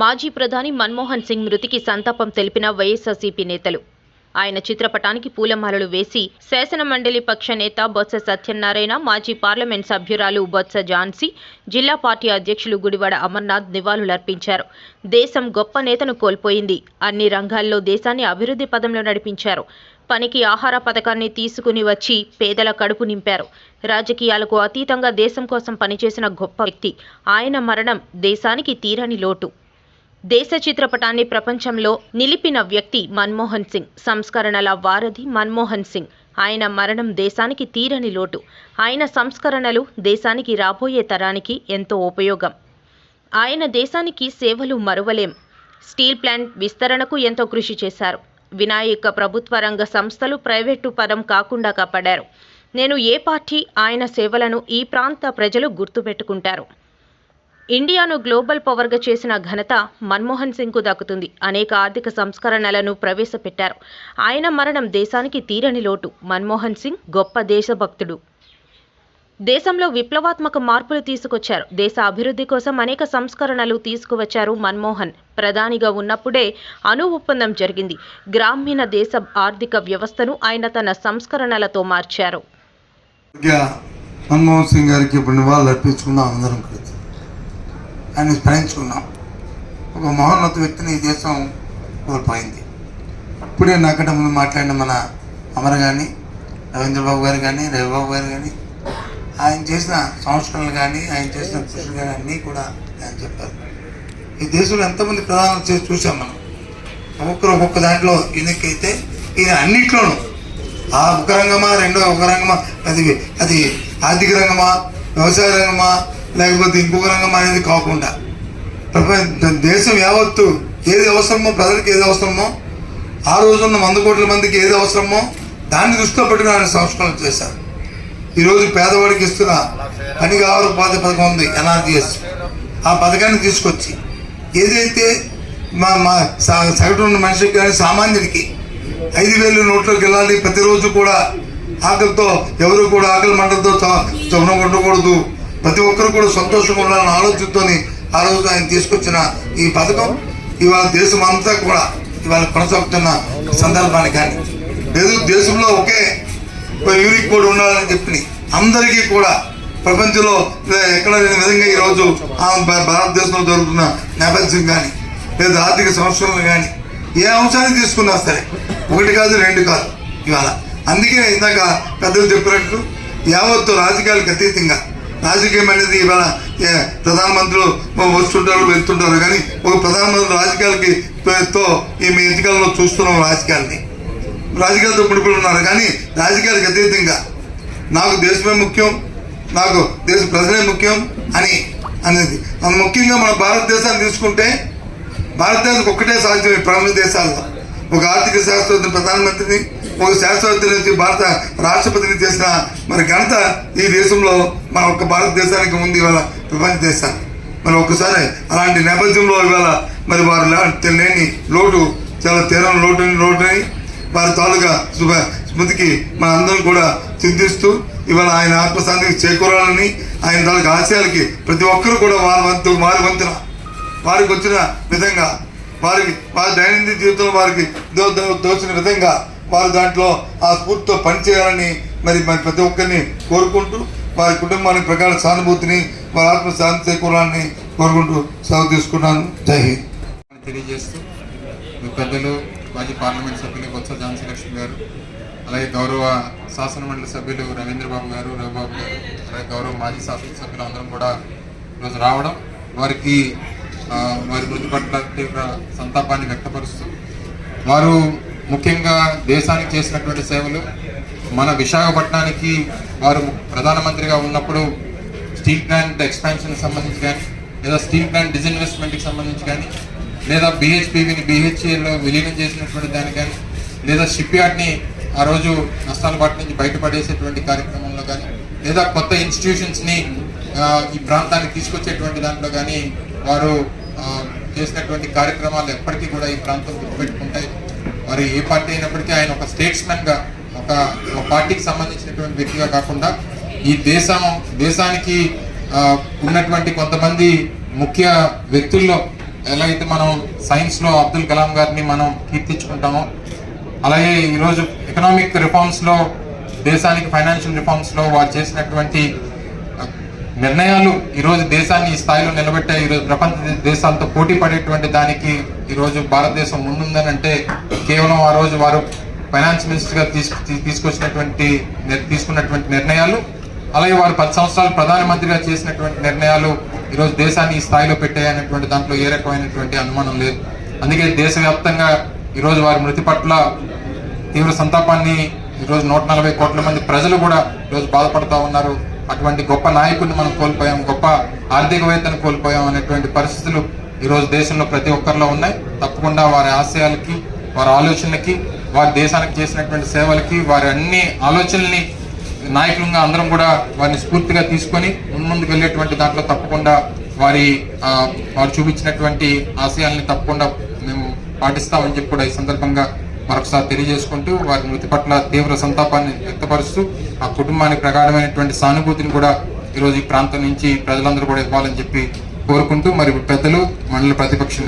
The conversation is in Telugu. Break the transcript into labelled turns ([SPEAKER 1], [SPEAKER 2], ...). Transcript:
[SPEAKER 1] మాజీ ప్రధాని మన్మోహన్ సింగ్ మృతికి సంతాపం తెలిపిన వైఎస్ఆర్సీపీ నేతలు. ఆయన చిత్రపటానికి పూలమాలలు వేసి శాసన మండలి పక్ష నేత బొత్స సత్యనారాయణ మాజీ పార్లమెంట్ సభ్యురాలు బొత్స ఝాన్సీ జిల్లా పార్టీ అధ్యక్షులు గుడివాడ అమర్నాథ్ నివాళులర్పించారు. దేశం గొప్ప నేతను కోల్పోయింది. అన్ని రంగాల్లో దేశాన్ని అభివృద్ధి పదంలో నడిపించారు. పనికి ఆహార పథకాన్ని తీసుకుని వచ్చి పేదల కడుపు నింపారు. రాజకీయాలకు అతీతంగా దేశం కోసం పనిచేసిన గొప్ప వ్యక్తి. ఆయన మరణం దేశానికి తీరని లోటు. దేశ చిత్రపటాన్ని ప్రపంచంలో నిలిపిన వ్యక్తి మన్మోహన్ సింగ్. సంస్కరణల వారధి మన్మోహన్ సింగ్. ఆయన మరణం దేశానికి తీరని లోటు. ఆయన సంస్కరణలు దేశానికి రాబోయే తరానికి ఎంతో ఉపయోగం. ఆయన దేశానికి సేవలు మరువలేం. స్టీల్ ప్లాంట్ విస్తరణకు ఎంతో కృషి చేశారు. వినాయక ప్రభుత్వ రంగ సంస్థలు ప్రైవేటు పరం కాకుండా కాపాడారు. నేను ఏ పార్టీ ఆయన సేవలను ఈ ప్రాంత ప్రజలు గుర్తుపెట్టుకుంటారు. ఇండియాను గ్లోబల్ పవర్గా చేసిన ఘనత మన్మోహన్ సింగ్కు దక్కుతుంది. అనేక ఆర్థిక సంస్కరణలను ప్రవేశపెట్టారు. ఆయన మరణం దేశానికి తీరని లోటు. మన్మోహన్ సింగ్ గొప్ప దేశభక్తుడు. దేశంలో విప్లవాత్మక మార్పులు తీసుకొచ్చారు. దేశ అభివృద్ధి కోసం అనేక సంస్కరణలు తీసుకువచ్చారు మన్మోహన్. ప్రధానిగా ఉన్నప్పుడే అణు ఒప్పందం జరిగింది. గ్రామీణ దేశ ఆర్థిక వ్యవస్థను ఆయన తన సంస్కరణలతో మార్చారు.
[SPEAKER 2] మన్మోహన్ సింగ్ గారికి ఇప్పుడు నివాళులు అర్పించుకున్నాం అందరం కలిసి. ఆయన స్మరించుకున్నాం. ఒక మహోన్నత వ్యక్తిని ఈ దేశం కోల్పోయింది. ఇప్పుడే నాకంటే ముందు మాట్లాడిన మన అమర్ కానీ రవీంద్రబాబు గారు కానీ రవిబాబు గారు కానీ ఆయన చేసిన సంస్కరణలు కానీ ఆయన చేసిన కృషులు కానీ అన్నీ కూడా ఆయన చెప్పారు. ఈ దేశంలో ఎంతమంది ప్రధానం చేసి చూసాం మనం. ఒక్కొక్కరు ఒక్కొక్క దాంట్లో ఎన్నికైతే ఈయన అన్నిట్లోనూ ఆ ఒక రంగమా రెండో ఒక రంగమా అది అది ఆర్థిక రంగమా వ్యవసాయ రంగమా లేకపోతే ఇంకొక రంగం అనేది కాకుండా. ప్రపంచ దేశం యావత్తు ఏది అవసరమో ప్రజలకు ఏది అవసరమో ఆ రోజున్న వంద కోట్ల మందికి ఏది అవసరమో దాన్ని దృష్టిలో పెట్టుకుని ఆయన సంస్కరణ చేశారు. ఈరోజు పేదవాడికి ఇస్తున్న పని కావాలి ఉపాధి పథకం ఉంది ఎన్ఆర్జిఎస్. ఆ పథకాన్ని తీసుకొచ్చి ఏదైతే మా మా సా- సగటు ఉన్న మనిషికి కానీ సామాన్యుడికి ఐదు వేలు నోట్లోకి వెళ్ళాలి ప్రతిరోజు కూడా ఆకలితో ఎవరు కూడా ఆకలి మంటలతో చవనం ఉండకూడదు ప్రతి ఒక్కరు కూడా సంతోషంగా ఉండాలన్న ఆలోచనతోని ఆ రోజు ఆయన తీసుకొచ్చిన ఈ పథకం ఇవాళ దేశం అంతా కూడా ఇవాళ కొనసాగుతున్న సందర్భాన్ని కానీ లేదు దేశంలో ఒకే ఒక యూనిక్ కోడ్ ఉండాలని చెప్పి అందరికీ కూడా ప్రపంచంలో ఎక్కడ లేని విధంగా ఈరోజు భారతదేశంలో జరుగుతున్న నేపథ్యం కానీ లేదా ఆర్థిక సంవత్సరాలు కానీ ఏ అంశాన్ని తీసుకున్నా సరే ఒకటి కాదు రెండు కాదు ఇవాళ. అందుకే ఇందాక పెద్దలు చెప్పినట్టు యావత్తు రాజకీయాలకు అతీతంగా రాజకీయం అనేది ఇవాళ ప్రధానమంత్రులు వస్తుంటారు వెళ్తుంటారు. కానీ ఒక ప్రధానమంత్రి రాజకీయాలకి తో ఈ మీ ఎన్నికల్లో చూస్తున్నాం రాజకీయాల్ని. రాజకీయాలతో ముడిపడి ఉన్నారు. కానీ రాజకీయాలకు అతీతంగా నాకు దేశమే ముఖ్యం నాకు దేశ ప్రజలే ముఖ్యం అని అనేది. ముఖ్యంగా మన భారతదేశాన్ని తీసుకుంటే భారతదేశం ఒక్కటే సాధ్యం ఈ ప్రపంచ దేశాల్లో. ఒక ఆర్థిక శాస్త్రవేత్త ప్రధానమంత్రిని ఒక శాస్త్రవేత్త నుంచి భారత రాష్ట్రపతిని చేసిన మరి ఘనత ఈ దేశంలో మన ఒక్క భారతదేశానికి ఉంది ఇవాళ ప్రపంచ దేశాన్ని. మరి ఒక్కసారి అలాంటి నేపథ్యంలో ఇవాళ మరి వారు లేని లోటు చాలా తీరం లోటుని లోటుని వారి తాలూకా శుభ స్మృతికి మన అందరం కూడా చింతిస్తూ ఇవాళ ఆయన ఆత్మశాంతికి చేకూరాలని ఆయన తాలూకా ఆశయాలకి ప్రతి ఒక్కరు కూడా వారి వంతు వారి వంతున వారికి వచ్చిన విధంగా వారికి వారి దైనందిన జీవితంలో వారికి దో- దోచిన విధంగా వారు దాంట్లో ఆ స్ఫూర్తితో పనిచేయాలని మరి మరి ప్రతి ఒక్కరిని కోరుకుంటూ వారి కుటుంబానికి ప్రకార సానుభూతిని వారి ఆత్మ శాంతి చేకూరాలని కోరుకుంటూ సెలవు తీసుకున్నాను. జై హింద్.
[SPEAKER 3] తెలియజేస్తూ మీ పెద్దలు మాజీ పార్లమెంట్ సభ్యులు బొత్స ఝాన్సీ లక్ష్మి గారు అలాగే గౌరవ శాసన మండలి సభ్యులు రవీంద్రబాబు గారు రవిబాబు గారు అలాగే గౌరవ మాజీ శాసనసభ్యులు అందరం కూడా ఈరోజు రావడం వారికి వారి మృతి పట్ల తీవ్ర సంతాపాన్ని వ్యక్తపరుస్తూ వారు ముఖ్యంగా దేశానికి చేసినటువంటి సేవలు మన విశాఖపట్నానికి వారు ప్రధానమంత్రిగా ఉన్నప్పుడు స్టీల్ ప్లాంట్ ఎక్స్పాన్షన్ సంబంధించి కానీ లేదా స్టీల్ ప్లాంట్ డిజిన్వెస్ట్మెంట్కి సంబంధించి కానీ లేదా బిహెచ్పివిని బిహెచ్ఏలో విలీనం చేసినటువంటి దాని కానీ లేదా షిప్ యార్డ్ని ఆ రోజు నష్టాల బాటి నుంచి బయటపడేసేటువంటి కార్యక్రమంలో కానీ లేదా కొత్త ఇన్స్టిట్యూషన్స్ని ఈ ప్రాంతానికి తీసుకొచ్చేటువంటి దాంట్లో కానీ వారు చేసినటువంటి కార్యక్రమాలు ఎప్పటికీ కూడా ఈ ప్రాంతం గుర్తుపెట్టుకుంటాయి. వారు ఏ పార్టీ అయినప్పటికీ ఆయన ఒక స్టేట్స్మెన్గా ఒక పార్టీకి సంబంధించినటువంటి వ్యక్తిగా కాకుండా ఈ దేశం దేశానికి ఉన్నటువంటి కొంతమంది ముఖ్య వ్యక్తుల్లో ఎలా అయితే మనం సైన్స్లో అబ్దుల్ కలాం గారిని మనం కీర్తించుకుంటామో అలాగే ఈరోజు ఎకనామిక్ రిఫార్మ్స్లో దేశానికి ఫైనాన్షియల్ రిఫార్మ్స్లో వారు చేసినటువంటి నిర్ణయాలు ఈరోజు దేశాన్ని ఈ స్థాయిలో నిలబెట్టే ఈరోజు ప్రపంచ దేశాలతో పోటీ పడేటువంటి దానికి ఈరోజు భారతదేశం ముందుందని అంటే కేవలం ఆ రోజు వారు ఫైనాన్స్ మినిస్టర్ గారు తీసుకు తీసుకొచ్చినటువంటి నిర్- తీసుకున్నటువంటి నిర్ణయాలు అలాగే వారు పది సంవత్సరాలు ప్రధానమంత్రిగా చేసినటువంటి నిర్ణయాలు ఈరోజు దేశాన్ని ఈ స్థాయిలో పెట్టాయనేటువంటి దాంట్లో ఏ రకమైనటువంటి అనుమానం లేదు. అందుకే దేశవ్యాప్తంగా ఈరోజు వారి మృతి పట్ల తీవ్ర సంతాపాన్ని ఈరోజు నూట నలభై కోట్ల మంది ప్రజలు కూడా ఈరోజు బాధపడుతూ ఉన్నారు. అటువంటి గొప్ప నాయకుడిని మనం కోల్పోయాం గొప్ప ఆర్థికవేత్తను కోల్పోయాం అనేటువంటి పరిస్థితులు ఈరోజు దేశంలో ప్రతి ఒక్కరిలో ఉన్నాయి. తప్పకుండా వారి ఆశయాలకి వారి ఆలోచనలకి వారి దేశానికి చేసినటువంటి సేవలకి వారి అన్ని ఆలోచనల్ని నాయకులుగా అందరం కూడా వారిని స్ఫూర్తిగా తీసుకొని ముందుకు వెళ్ళేటువంటి దాంట్లో తప్పకుండా వారి వారు చూపించినటువంటి ఆశయాల్ని తప్పకుండా మేము పాటిస్తామని చెప్పి కూడా ఈ సందర్భంగా మరొకసారి తెలియజేసుకుంటూ వారి మృతి పట్ల తీవ్ర సంతాపాన్ని వ్యక్తపరుస్తూ ఆ కుటుంబానికి ప్రగాఢమైనటువంటి సానుభూతిని కూడా ఈరోజు ఈ ప్రాంతం నుంచి ప్రజలందరూ కూడా ఇవ్వాలని చెప్పి కోరుకుంటూ మరి పెద్దలు మండల ప్రతిపక్ష